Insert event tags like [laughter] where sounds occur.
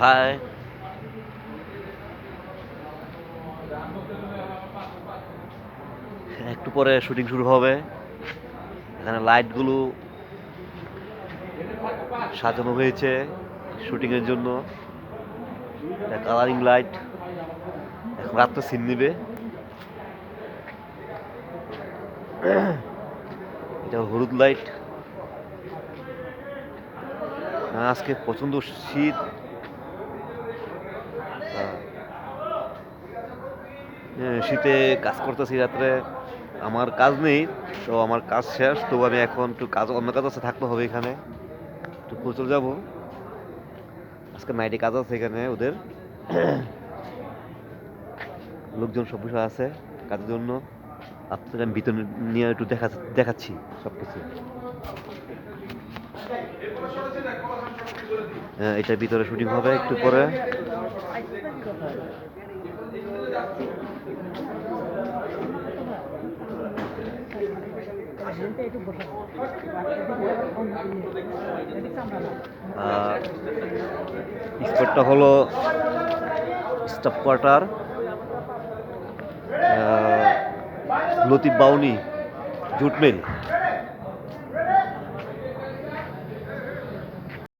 High একটু পরে shooting শুরু হবে। এখানে লাইটগুলো সাজানো হয়েছে শুটিংয়ের জন্য। কালারিং লাইট এখন রাত্রে সিন নিবে। এটা হলুদ লাইট আজকে প্রচণ্ড শীত। হ্যাঁ, শীতে কাজ করতেছি রাত্রে। আমার কাজ নেই তো আমার কাজ শেষ তো আমি এখন একটু কাজ অন্য কাজ আছে থাকতে হবে এখানে। একটু চলে যাব। আজকে নাইটে কাজ আছে এখানে ওদের। [clears throat] লোকজন সব বসে আছে কাজের জন্য। আপনাদের আমি ভিতরে নিয়ে একটু দেখা দেখাচ্ছি সব কিছু হ্যাঁ, এটার ভিতরে শুটিং হবে একটু পরে। স্পটটা হলো staff quarter. Latif Bawani jute mill